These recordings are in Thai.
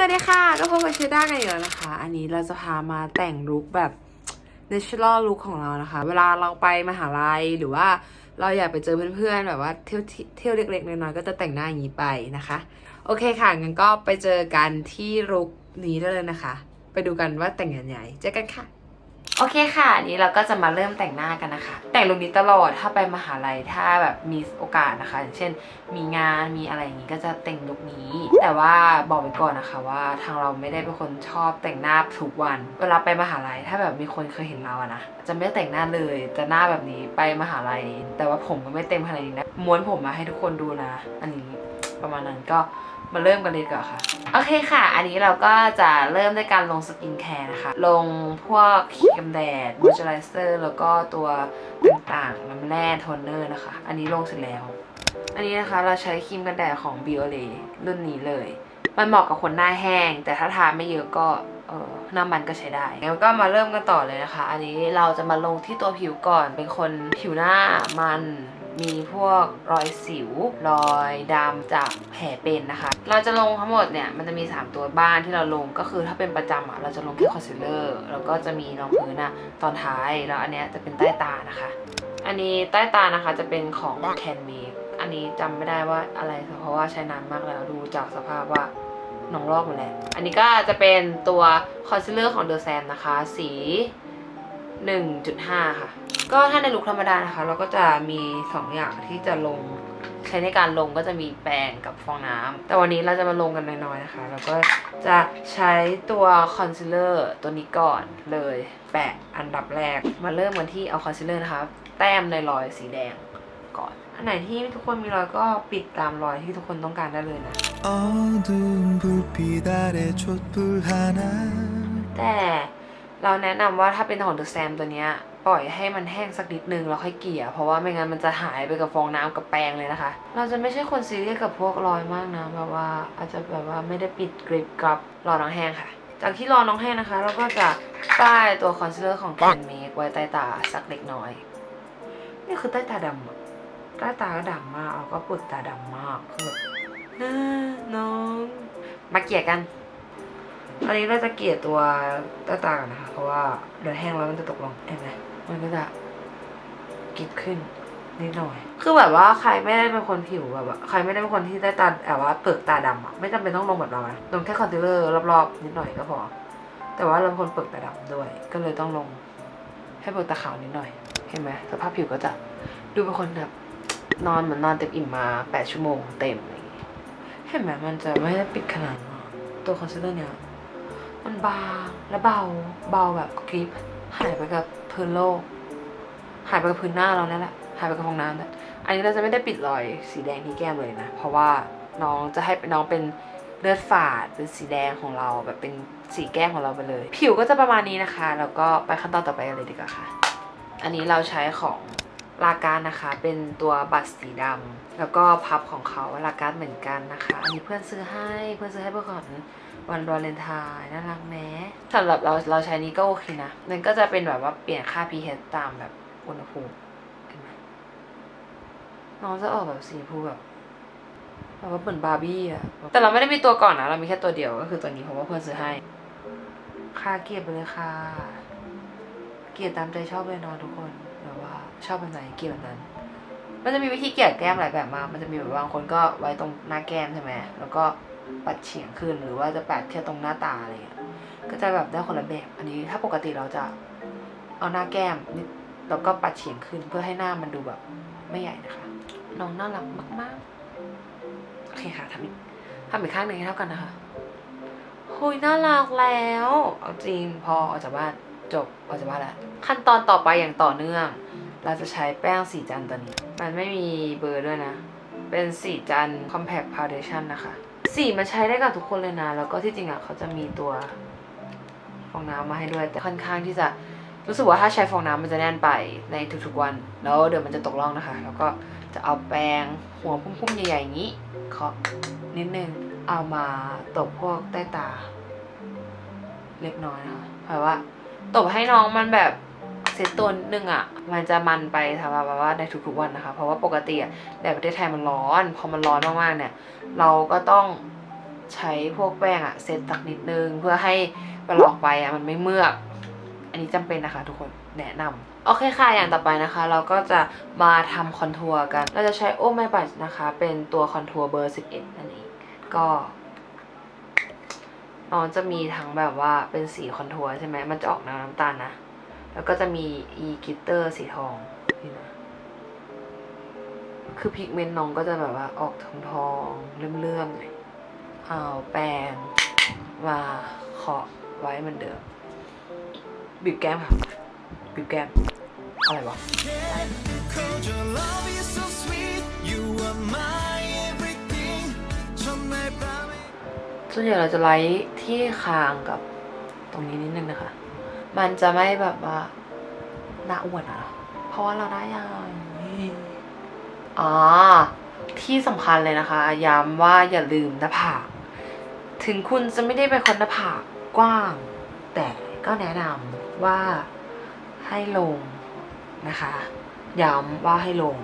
วัสดีค่ะ ก็พบกับเชด้ากันอีกแล้วนะคะ อันนี้เราจะพามาแต่งลุคแบบ natural look ของเรานะคะ เวลาเราไปมหาลัยหรือว่าเราอยากไปเจอเพื่อนๆ แบบว่าเที่ยวเที่ยวเล็กๆน้อยๆก็จะแต่งหน้าอย่างนี้ไปนะคะ โอเคค่ะงั้นก็ไปเจอกันที่ลุคนี้ได้เลยนะคะ ไปดูกันว่าแต่งยังไงเจอกันค่ะ โอเคค่ะอันนี้เราก็จะมาเริ่มแต่งหน้ากันนะคะ แต่งลุคนี้ตลอดถ้าไปมหาลัยถ้าแบบมีโอกาสนะคะ อย่างเช่น มีงานมีอะไรอย่างนี้ก็จะแต่งลุคนี้ แต่ว่าบอกไว้ก่อนนะคะว่าทางเราไม่ได้เป็นคนชอบแต่งหน้าทุกวัน เวลาไปมหาลัยถ้าแบบมีคนเคยเห็นเราอะนะจะไม่แต่งหน้าเลยจะหน้าแบบนี้ไปมหาลัย แต่ว่าผมก็ไม่เต็มขนาดนี้นะม้วนผมมาให้ทุกคนดูนะ อันนี้ ประมาณนั้นก็มาเริ่มกันเลยก่อนค่ะ โอเคค่ะ อันนี้เราก็จะเริ่มด้วยการลงสกินแคร์นะคะ ลงพวกครีมกันแดดมอยเจอไรเซอร์แล้วก็ตัวต่างๆน้ำแร่โทนเนอร์นะคะ อันนี้ลงเสร็จแล้ว อันนี้นะคะเราใช้ครีมกันแดดของ b i o l e รุ่นนี้เลย มันเหมาะกับคนหน้าแห้ง แต่ถ้าทาไม่เยอะก็เออหน้ามันก็ใช้ได้งั้นก็มาเริ่มกันต่อเลยนะคะ อันนี้เราจะมาลงที่ตัวผิวก่อน เป็นคนผิวหน้ามัน มีพวกรอยสิว รอยดำจากแผลเป็นนะคะ เราจะลงทั้งหมดเนี่ย มันจะมี 3 ตัวบ้านที่เราลงก็คือถ้าเป็นประจำอะเราจะลงแค่คอนซีลเลอร์แล้วก็จะมีรองพื้นอะตอนท้ายแล้วอันเนี้ยจะเป็นใต้ตานะคะ อันนี้ใต้ตานะคะจะเป็นของ Can Make อันนี้จำไม่ได้ว่าอะไรเพราะว่าใช้นานมากแล้วดูจากสภาพว่าหนองลอกหมดแล้วอันนี้ก็จะเป็นตัวคอนซีลเลอร์ของ The Sam นะคะ สี 1.5 ค่ะ ก็ถ้าในลุคธรรมดานะคะ เราก็จะมี 2 อย่างที่จะลง ใช้ในการลงก็จะมีแปรงกับฟองน้ำแต่วันนี้เราจะมาลงกันน้อยๆนะคะ แล้วก็จะใช้ตัวคอนซีลเลอร์ตัวนี้ก่อนเลยแปะอันดับแรก มาเริ่มกันที่เอาคอนซีลเลอร์นะคะ แต้มในรอยสีแดงก่อน อันไหนที่ทุกคนมีรอยก็ปิดตามรอยที่ทุกคนต้องการได้เลยนะแต่ เราแนะนำว่าถ้าเป็นของ The Sam ตัวเนี้ยปล่อยให้มันแห้งสักนิดนึงแล้วค่อยเกลี่ย เพราะว่าไม่งั้นมันจะหายไปกับฟองน้ำกับแปรงเลยนะคะ เราจะไม่ใช่คนซีเรียสกับพวกรอยมากนะแบบว่าอาจจะแบบว่าไม่ได้ปิดกริบกับรอน้องแห้งค่ะ จากที่รอน้องแห้งนะคะ เราก็จะป้ายตัวคอนซีลเลอร์ของ Can Make ไว้ใต้ตาสักเล็กน้อย นี่คือใต้ตาดำใต้ตาก็ดำมากแล้วก็ปึกตาดำมากคือแบบน้องมาเกลี่ยกัน ตอนนี้เราจะเกลี่ยตัวใต้ตากันนะคะ เพราะว่าเดี๋ยวแห้งแล้วมันจะตกลงเห็นไหมมันก็จะกิบขึ้นนิดหน่อย คือแบบว่าใครไม่ได้เป็นคนผิวแบบว่าใครไม่ได้เป็นคนที่ใต้ตาแบบว่าเปลือกตาดำอะไม่จำเป็นต้องลงแบบเรานะลงแค่คอนซีลเลอร์รอบๆนิดหน่อยก็พอ แต่ว่าเราเป็นคนเปลือกตาดำด้วย ก็เลยต้องลงให้เปลือกตาขาวนิดหน่อย เห็นไหมสภาพผิวก็จะดูเป็นคนแบบนอนเหมือนนอนเต็มอิ่มมาแปดชั่วโมงเต็มอะไรอย่างเงี้ยเห็นไหมมันจะไม่ได้ปิดขนาดนั้นอะตัวคอนซีลเลอร์เนี่ย มันบางและเบาเบาแบบกริปหายไปกับพื้นโลก หายไปกับพื้นหน้าเราเนั่นแหละหายไปกับฟองน้ำนะอันนี้เราจะไม่ได้ปิดรอยสีแดงที่แก้มเลยนะ เพราะว่าน้องจะให้น้องเป็นเลือดฝาดเป็นสีแดงของเราแบบเป็นสีแก้มของเราไปเลย ผิวก็จะประมาณนี้นะคะ แล้วก็ไปขั้นตอนต่อไปกันเลยดีกว่าค่ะ อันนี้เราใช้ของลาการนะคะ เป็นตัวบัตรสีดำแล้วก็พับของเขาลาการเหมือนกันนะคะ อันนี้เพื่อนซื้อให้เพื่อนซื้อให้เพื่อก่อน วันวาเลนไทน์น่ารักแม้สำหรับเราเราใช้นี้ก็โอเคนะ มันก็จะเป็นแบบว่าเปลี่ยนค่า pH ตามแบบอุณหภูมิเห็นไหมน้องจะออกแบบสีพูแบบแบบว่าเหมือนบาร์บี้อะแต่เราไม่ได้มีตัวก่อนนะ เรามีแค่ตัวเดียวก็คือตัวนี้เพราะว่าเพื่อนซื้อให้ ค่าเกียบไปเลยค่ะ เกลียดตามใจชอบเลยนาะทุกคนแบบว่าชอบแบบไหนเกลียดแบบนั้น มันจะมีวิธีเกลี่ยแก้มหลายแบบมาก มันจะมีแบบบางคนก็ไว้ตรงหน้าแก้มใช่ไหมแล้วก็ ปัดเฉียงขึ้น หรือว่าจะปัดแค่ตรงหน้าตาอะไรเงี้ยก็จะแบบได้คนละแบบ อันนี้ถ้าปกติเราจะเอาหน้าแก้มนิดแล้วก็ปัดเฉียงขึ้นเพื่อให้หน้ามันดูแบบไม่ใหญ่นะคะ น้องน่ารักมากๆโอเคค่ะทำอีกทำอีกข้างหนึ่งให้เท่ากันนะคะหุยน่ารักแล้ว เอาจริงพอออกจากบ้านจบออกจากบ้านแล้วขั้นตอนต่อไปอย่างต่อเนื่อง เราจะใช้แป้งสีจันทร์ตัวนี้ มันไม่มีเบอร์ด้วยนะ เป็นสีจันทร์ compact foundation นะคะ สีมันใช้ได้กับทุกคนเลยนะ แล้วก็ที่จริงอะเขาจะมีตัวฟองน้ำมาให้ด้วย แต่ค่อนข้างที่จะรู้สึกว่าถ้าใช้ฟองน้ำมันจะแน่นไปในทุกๆวัน แล้วเดี๋ยวมันจะตกล่องนะคะ แล้วก็จะเอาแปรงหัวพุ่มๆใหญ่ๆอย่างนี้เคาะนิดนึงเอามาตบพวกใต้ตา เล็กน้อยนะคะเพราะว่า ตบให้น้องมันแบบ ซตตัวนึงอะมันจะมันไปสำหรับแบบว่าในทุกๆวันนะคะ เพราะว่าปกติอะแดดประเทศไทยมันร้อน พอมันร้อนมากๆเนี่ย เราก็ต้องใช้พวกแป้งอะเซตสักนิดนึง เพื่อให้เวลาออกไปอะมันไม่เมือก อันนี้จำเป็นนะคะ ทุกคนแนะนำโอเคค่ะ อย่างต่อไปนะคะ เราก็จะมาทำคอนทัวร์กัน เราจะใช้โอไมบัชนะคะ เป็นตัวคอนทัวร์เบอร์ 11 นั่นเอง ก็น้องจะมีทั้งแบบว่าเป็นสีคอนทัวร์ใช่ไหม มันจะออกแนวน้ำตาลนะ แล้วก็จะมีอีกิตเตอร์สีทองนะคือพิกเมนต์น้องก็จะแบบว่าออกทองทองเลื่อมๆหน่อยเอาแปรงมาเคาะไว้เหมือนเดิมบิบแก้มค่ะบิบแก้มอะไรวะส่วนใหญ่เราจะไลท์ที่คางกับตรงนี้นิดนึงนะคะ มันจะไม่แบบว่าหน้าอ้วนอะเพราะว่าเราได้ยังอ๋อ ที่สำคัญเลยนะคะ ย้ำว่าอย่าลืมหน้าผาก ถึงคุณจะไม่ได้เป็นคนหน้าผากกว้าง แต่ก็แนะนำว่าให้ลงนะคะ ย้ำว่าให้ลง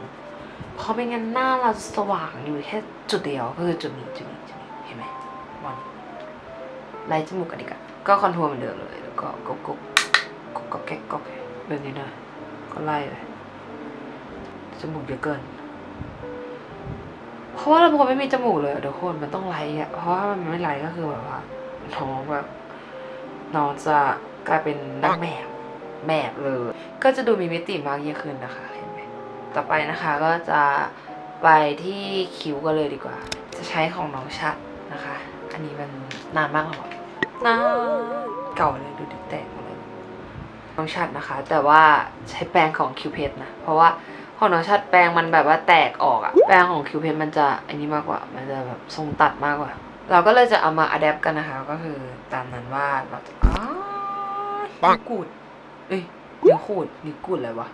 เพราะไม่งั้นหน้าเราจะสว่างอยู่แค่จุดเดียวก็คือจุดนี้จุดนี้จุดนี้เห็นไหมวันไล่จมูกกันดีกว่าก็คอนทัวร์เหมือนเดิมเลย แล้วก็กบกบ กบกบแก๊กกบแก๊กแบบนี้นะ ก็ไล่ไปจมูกเยอะเกิน เพราะว่าเราเป็นคนไม่มีจมูกเลยอะทุกคนมันต้องไล่อะเพราะว่ามันไม่ไล่ก็คือแบบว่าน้องแบบน้องจะกลายเป็นนักแมบแมบเลย ก็จะดูมีมิติมากยิ่งขึ้นนะคะเห็นไหมต่อไปนะคะก็จะไปที่คิ้วกันเลยดีกว่า จะใช้ของน้องชัดนะคะ อันนี้มันนานมากแล้วอะนานเก่าเลยดูดิแตกหมดเลย น้องชัดนะคะ แต่ว่าใช้แปรงของคิวเพนะ เพราะว่าของน้องชัดแปรงมันแบบว่าแตกออกอะแปรงของคิวเพมันจะอันนี้มากกว่า มันจะแบบทรงตัดมากกว่า เราก็เลยจะเอามาอัดแอปกันนะคะ ก็คือตามนั้นว่าเราจะอ้าวนิ้วกูดเอ้ยนิ้วขูดนิ้วกูดอะไรวะ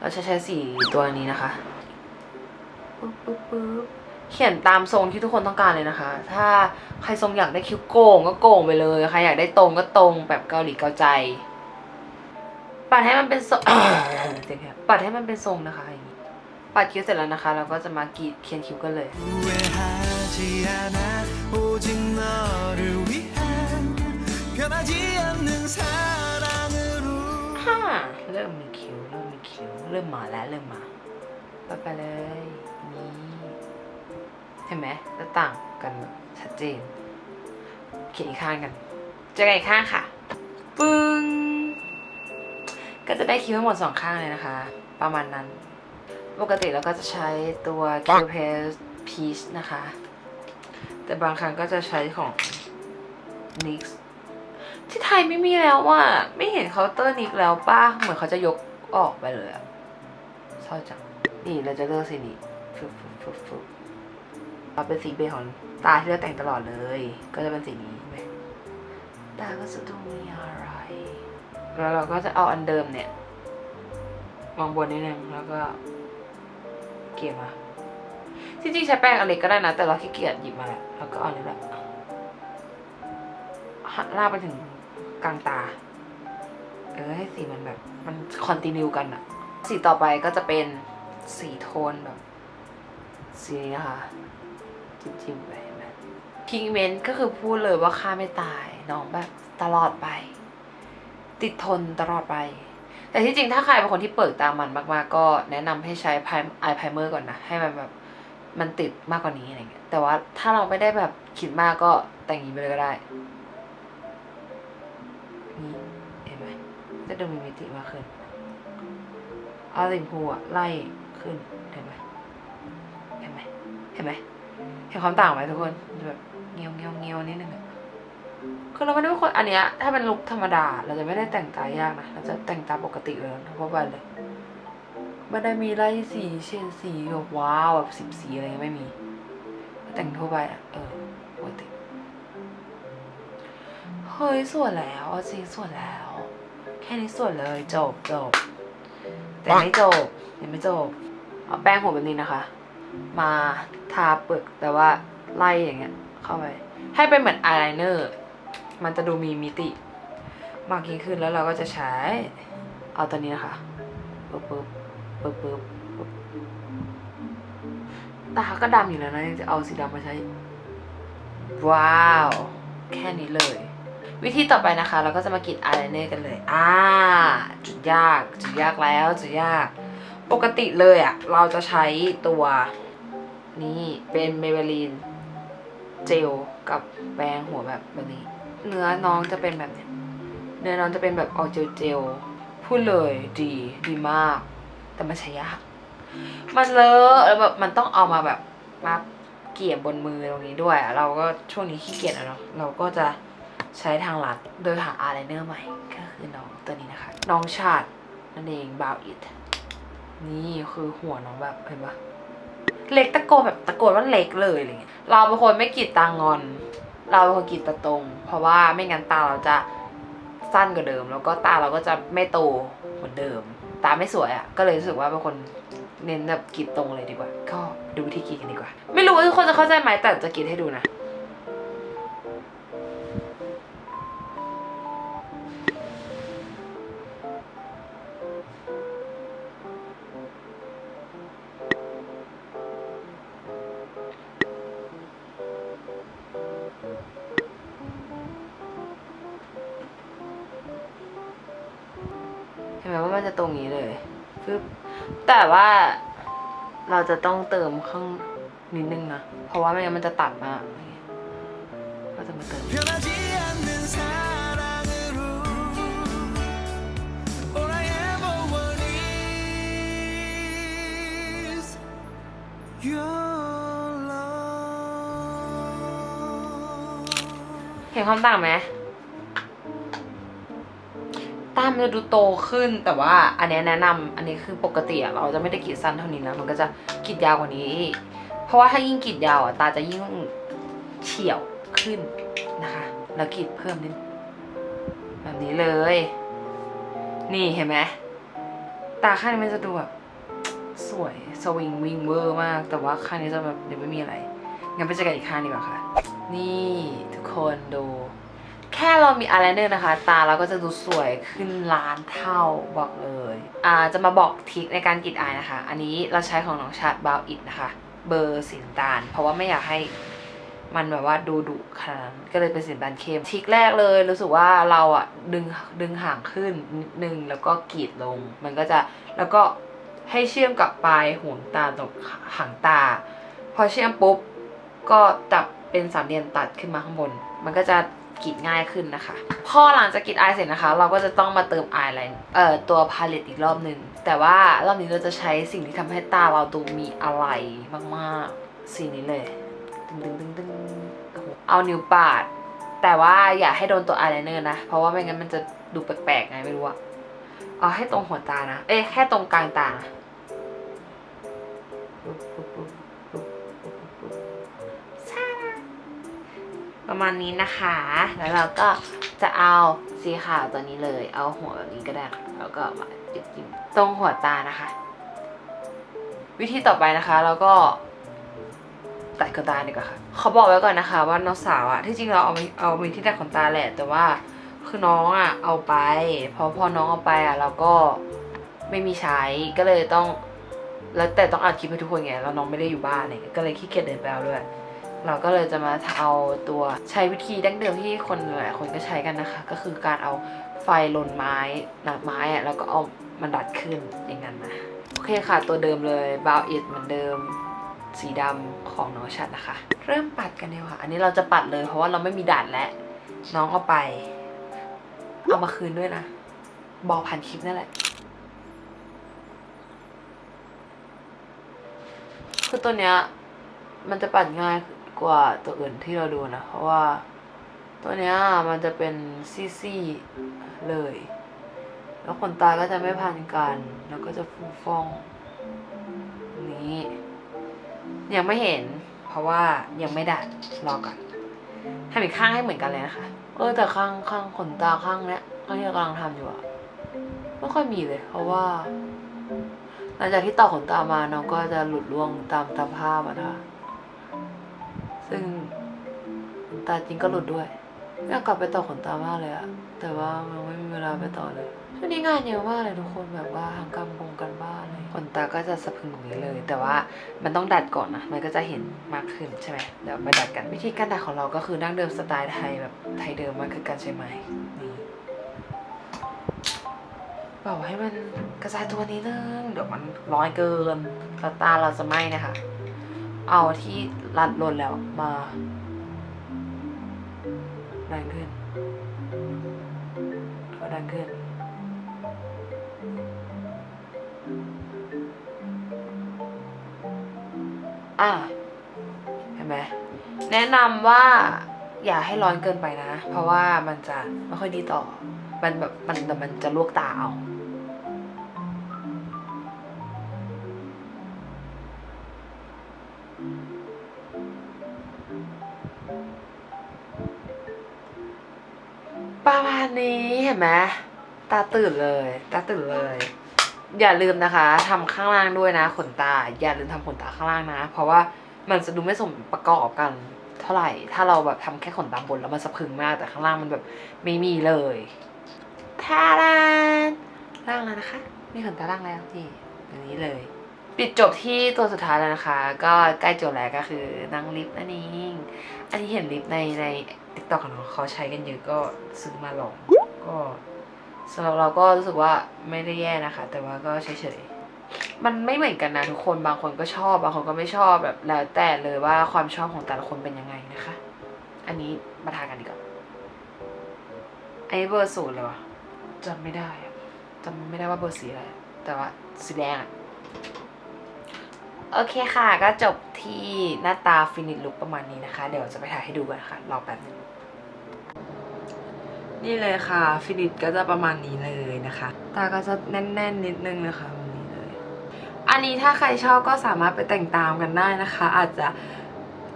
เราจะใช้สีตัวนี้นะคะปึ๊บปึ๊บปึ๊บเขียนตามทรงที่ทุกคนต้องการเลยนะคะ ถ้าใครทรงอยากได้คิ้วโก่งก็โก่งไปเลย ใครอยากได้ตรงก็ตรงแบบเกาหลีเกาใจ ปัดให้มันเป็นทรงปัดให้มันเป็นทรงนะคะอย่างนี้ปัดคิ้วเสร็จแล้วนะคะ เราก็จะมากรีดเขียนคิ้วกันเลยฮ่ะเริ่มมีคิ้วเริ่มมีคิ้วเริ่มมาแล้วเริ่มมาปไปเลยนี่เห็นไหมจะต่างกันชัดเจนเขียนอีกข้างกัน เจอกันข้างค่ะ ก็จะได้คิ้วทั้งหมดสองข้างเลยนะคะ ประมาณนั้น ปกติเราก็จะใช้ตัวคิวเพสพีชนะคะ แต่บางครั้งก็จะใช้ของ NYX ที่ไทยไม่มีแล้วว่ะไม่เห็นเคาน์เตอร์นิกแล้วป้าเหมือนเขาจะยกออกไปเลยอะเศร้าจัง นี่เราจะเลือกสีนี้ฟึบฟึบฟึบฟึบเราเป็นสีเบจของตาที่เราแต่งตลอดเลย ก็จะเป็นสีนี้ไหมตาก็จะดูมีอะไร แล้วเราก็จะเอาอันเดิมเนี่ยวางบนนิดนึงแล้วก็ เกี่ยมาจริงๆใช้แป้งอันเล็กก็ได้นะ แต่เราขี้เกียจหยิบมาแล้วแล้วก็เอาอันนี้แหละหันลากไปถึงกลางตา เออให้สีมันแบบ มันคอนติเนียกันอะสีต่อไปก็จะเป็นสีโทนแบบ สีนี้นะคะ จิ้มๆไปเห็นไหมพิงเมนต์ก็คือพูดเลยว่าค่าไม่ตายน้องแบบตลอดไป ติดทนตลอดไป แต่ที่จริงถ้าใครเป็นคนที่เปิดตามันมากๆ ก็แนะนำให้ใช้ไอไพรเมอร์ก่อนนะ ให้มันแบบมันติดมากกว่านี้อะไรเงี้ยแต่ว่าถ้าเราไม่ได้แบบคิดมากก็แต่งอย่างนี้ไปเลยก็ได้นี่เห็นไหมจะดูมีมิติมากขึ้นเอาสีชมพูอะไล่ขึ้นเห็นไหมเห็นไหมเห็นไหมเห็นความต่างไหมทุกคนแบบเงียวเงียวเงียวนิดนึงอะ คือเราไม่ได้เป็นคนอันเนี้ย ถ้าเป็นลุคธรรมดา เราจะไม่ได้แต่งตายากนะ เราจะแต่งตาปกติเลยทั่วไปเลยไม่ได้มีไล่สีเฉดสีแบบว้าวแบบสิบสีอะไรไม่มีแต่งทั่วไปอะเออปกติเฮ้ยสวยแล้วจริงสวยแล้ว แค่นี้สวยเลยจบจบแต่ไม่จบยังไม่จบเอาแป้งหัวแบบนี้นะคะ มาทาปึกแต่ว่าไล่อย่างเงี้ย เข้าไป ให้เป็นเหมือนอายไลเนอร์ มันจะดูมีมิติมากยิ่งขึ้นแล้วเราก็จะใช้ เอาตัวนี้นะคะปึ๊บปึ๊บปึ๊บปึ๊บปึ๊บตาก็ดำอยู่แล้วนะยังจะเอาสีดำมาใช้ ว้าว แค่นี้เลย วิธีต่อไปนะคะ เราก็จะมากรีดอายไลเนอร์กันเลย อ่า จุดยาก จุดยากแล้ว จุดยาก ปกติเลยอะ่ะเราจะใช้ตัวนี่เป็นเมเบลีนเจลกับแปรงหัวแบบแบบนี้ เนื้อน้องจะเป็นแบบเนี้ยเนื้อน้องจะเป็นแบบออกเจลเจลๆพูดเลยดีดีมาก แต่มันใช้ยากมันเลอะแล้วแบบมันต้องเอามาแบบมาเกี่ยบบนมือตรงนี้ด้วยอะเราก็ช่วงนี้ขี้เกียจอะเนาะเราก็จะใช้ทางลัดโดยหาอายไลเนอร์ใหม่ก็คือน้องตัวนี้นะคะ น้องชาดนั่นเองบาวอิทนี่คือหัวน้องแบบเห็นปะเล็กตะโกนแบบตะโกนว่าเล็กเลยอะไรเงี้ยเราเป็นคนไม่กีดตางอน เราเป็นคนกรีดตาตรง เพราะว่าไม่งั้นตาเราจะสั้นกว่าเดิม แล้วก็ตาเราก็จะไม่โตเหมือนเดิม ตาไม่สวยอะ่ะ ก็เลยรู้สึกว่าเป็นคนเน้นแบบกรีดตรงเลยดีกว่า ก็ดูวิธีกรีดกันดีกว่า ไม่รู้ว่าทุกคนจะเข้าใจไหมแต่จะกรีดให้ดูนะ แต่ว่า เราจะต้องเติมข้างนิดนึงนะ เพราะว่าไม่งั้นมันจะตัดมาก็จะมาเติมเห็นความต่างไหม ตามันจะดูโตขึ้นแต่ว่าอันนี้แนะนำอันนี้คือปกติเราจะไม่ได้กรีดสั้นเท่านี้นะมันก็จะกรีดยาวกว่านี้ เพราะว่าถ้ายิ่งกรีดยาวอะตาจะยิ่งเฉียวขึ้นนะคะ แล้วกรีดเพิ่มนิดแบบนี้เลย นี่เห็นไหมตาข้างนี้มันจะดูแบบสวยสวิงวิงเวอร์มาก แต่ว่าข้างนี้จะแบบเดี๋ยวไม่มีอะไรงั้นไปเจอกันอีกข้างดีกว่าค่ะ นี่ทุกคนดู แค่เรามีอายไลเนอร์นะคะ ตาเราก็จะดูสวยขึ้นล้านเท่าบอกเลยอ่าจะมาบอกทิคในการกรีดอายนะคะ อันนี้เราใช้ของน้องชาดบาวอิดนะคะ เบอร์สีน้ำตาล เพราะว่าไม่อยากให้มันแบบว่าดูดุขนาดนั้นก็เลยเป็นสีน้ำตาลเข้มทิคแรกเลยรู้สึกว่าเราอะดึงดึงห่างขึ้นนิดนึงแล้วก็กรีดลง มันก็จะแล้วก็ให้เชื่อมกับปลายห่วงตาตรงหางตา พอเชื่อมปุ๊บก็จับเป็นสามเหลี่ยมตัดขึ้นมาข้างบน มันก็จะ กรีดง่ายขึ้นนะคะ พอหลังจากกรีดอายเสร็จนะคะ เราก็จะต้องมาเติมอายไลน์เอ่อตัวพาเลตอีกรอบหนึ่งแต่ว่ารอบนี้เราจะใช้สิ่งที่ทำให้ตาเราดูมีอะไรมากๆสีนี้เลยตึงตึงตึงตึงโอ้โหเอานิ้วปาด แต่ว่าอย่าให้โดนตัวอายไลเนอร์นะ เพราะว่าไม่งั้นมันจะดูแปลกๆไงไม่รู้อะเอาให้ตรงหัวตานะ เอ้ยแค่ตรงกลางตานะปุ๊บปุ๊บปุ๊บ ประมาณนี้นะคะ แล้วเราก็จะเอาสีขาวตัวนี้เลย เอาหัวแบบนี้ก็ได้ แล้วก็มาจิ้มตรงหัวตานะคะ วิธีต่อไปนะคะเราก็ตัดขนตาดีกว่าค่ะเขาบอกไว้ก่อนนะคะ ว่าน้องสาวอะที่จริงเราเอาเอามีที่ตัดขนตาแหละ แต่ว่าคือน้องอะเอาไป พอพอน้องเอาไปอะเราก็ไม่มีใช้ก็เลยต้อง แล้วแต่ต้องอัดคลิปให้ทุกคนไงแล้วน้องไม่ได้อยู่บ้านเนี่ยก็เลยขี้เกียจเดินไปเอาด้วย เราก็เลยจะมาเอาตัวใช้วิธีดั้งเดิมที่คนหลายคนก็ใช้กันนะคะ ก็คือการเอาไฟลนไม้หนักไม้อะแล้วก็เอามันดัดขึ้นอย่างนั้นนะโอเคค่ะตัวเดิมเลยบาวอิดเหมือนเดิมสีดำของน้องชัดนะคะ เริ่มปัดกันดีกว่าอันนี้เราจะปัดเลยเพราะว่าเราไม่มีดัดแล้วน้องเอาไป เอามาคืนด้วยนะ บอกผ่านคลิปนั่นแหละ คือตัวเนี้ยมันจะปัดง่าย กว่าตัวอื่นที่เราดูนะ เพราะว่าตัวเนี้ยมันจะเป็นซี่ๆเลย แล้วขนตาก็จะไม่พันกัน แล้วก็จะฟูฟ่องนี้ยังไม่เห็น เพราะว่ายังไม่ดัดรอก่อนทำอีกข้างให้เหมือนกันเลยนะคะเออแต่ข้างข้างขนตาข้างเนี้ยข้างที่เรากำลังทำอยู่อะไม่ค่อยมีเลย เพราะว่า หลังจากที่ต่อขนตามาน้องก็จะหลุดร่วงตามตามภาพอะนะคะ ซึ่งตาจริงก็หลุดด้วยอยากกลับไปต่อขนตามากเลยอะแต่ว่ามันไม่มีเวลาไปต่อเลยช่วงนี้งานเยอะมากเลยทุกคนแบบว่าทางกำบงกันบ้านเลยขนตาก็จะสะพึงอย่างนี้เลย แต่ว่ามันต้องดัดก่อนนะมันก็จะเห็นมากขึ้นใช่ไหมเดี๋ยวมาดัดกันวิธีการดัดของเราก็คือดั้งเดิมสไตล์ไทยแบบไทยเดิมมันคือการใช้ไม้นี่บอกให้มันกระจายตัวนิดนึงเดี๋ยวมันร้อยเกินแล้วตาเราจะไหม้นะคะ เอาที่รัดลนแล้วมาดันขึ้น ก็ดันขึ้น อะเห็นไหมแนะนำว่าอย่าให้ร้อนเกินไปนะ เพราะว่ามันจะไม่ค่อยดีต่อ มันแบบมันแต่มันจะลวกตาเอา ห็นไหมตาตื่นเลยตาตื่นเลย อย่าลืมนะคะทำข้างล่างด้วยนะขนตา อย่าลืมทำขนตาข้างล่างนะ เพราะว่ามันจะดูไม่สมประกอบกัน เท่าไหร่ ถ้าเราแบบทำแค่ขนตาบนแล้วมันสะพึงมากแต่ข้างล่างมันแบบไม่มีเลยทาดานล่างแล้วนะคะมีขนตาล่างแล้วนี่อย่างนี้เลย ปิดจบที่ตัวสุดท้ายแล้วนะคะ ก็ใกล้จบแล้วก็คือนั่งลิฟต์นั่นเองอันนี้เห็นลิฟต์ในในติ๊กต็อกของเขาใช้กันเยอะก็ซื้อมาลอง ก็สำหรับเราก็รู้สึกว่าไม่ได้แย่นะคะ แต่ว่าก็เฉยๆ มันไม่เหมือนกันนะทุกคนบางคนก็ชอบบางคนก็ไม่ชอบแบบแล้วแต่เลยว่าความชอบของแต่ละคนเป็นยังไงนะคะ อันนี้มาทากันดีกว่าอันนี้เบอร์ศูนย์เลยวะจำไม่ได้จำไม่ได้ว่าเบอร์สีอะไรแต่ว่าสีแดงอะโอเคค่ะ ก็จบที่หน้าตาฟินิชลุกประมาณนี้นะคะ เดี๋ยวจะไปถ่ายให้ดูกันค่ะรอแป๊บนึง นี่เลยค่ะ ฟินิชก็จะประมาณนี้เลยนะคะ ตาก็จะแน่นๆนิดนึงนะคะแบบนี้เลย อันนี้ถ้าใครชอบก็สามารถไปแต่งตามกันได้นะคะ อาจจะ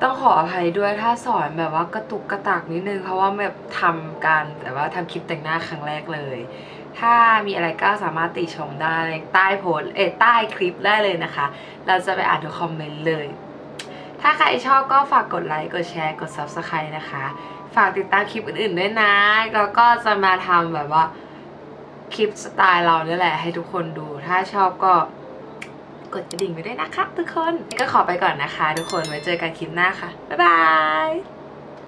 ต้องขออภัยด้วยถ้าสอนแบบว่ากระตุกกระตักนิดนึงเพราะว่าแบบทำการแต่ว่าทำคลิปแต่งหน้าครั้งแรกเลย ถ้ามีอะไรก็สามารถติชมได้ใต้โพสเอใต้คลิปได้เลยนะคะ เราจะไปอ่านทุกคอมเมนต์เลย ถ้าใครชอบก็ฝากกดไลค์กดแชร์กด Subscribe นะคะ ฝากติดตามคลิปอื่นๆด้วยนะ แล้วก็จะมาทำแบบว่าคลิปสไตล์เราเนี่ยแหละให้ทุกคนดู ถ้าชอบก็กดกระดิ่งไปด้วยนะคะทุกคน ก็ขอไปก่อนนะคะ ทุกคน ไว้เจอกันคลิปหน้าค่ะ บ๊ายบาย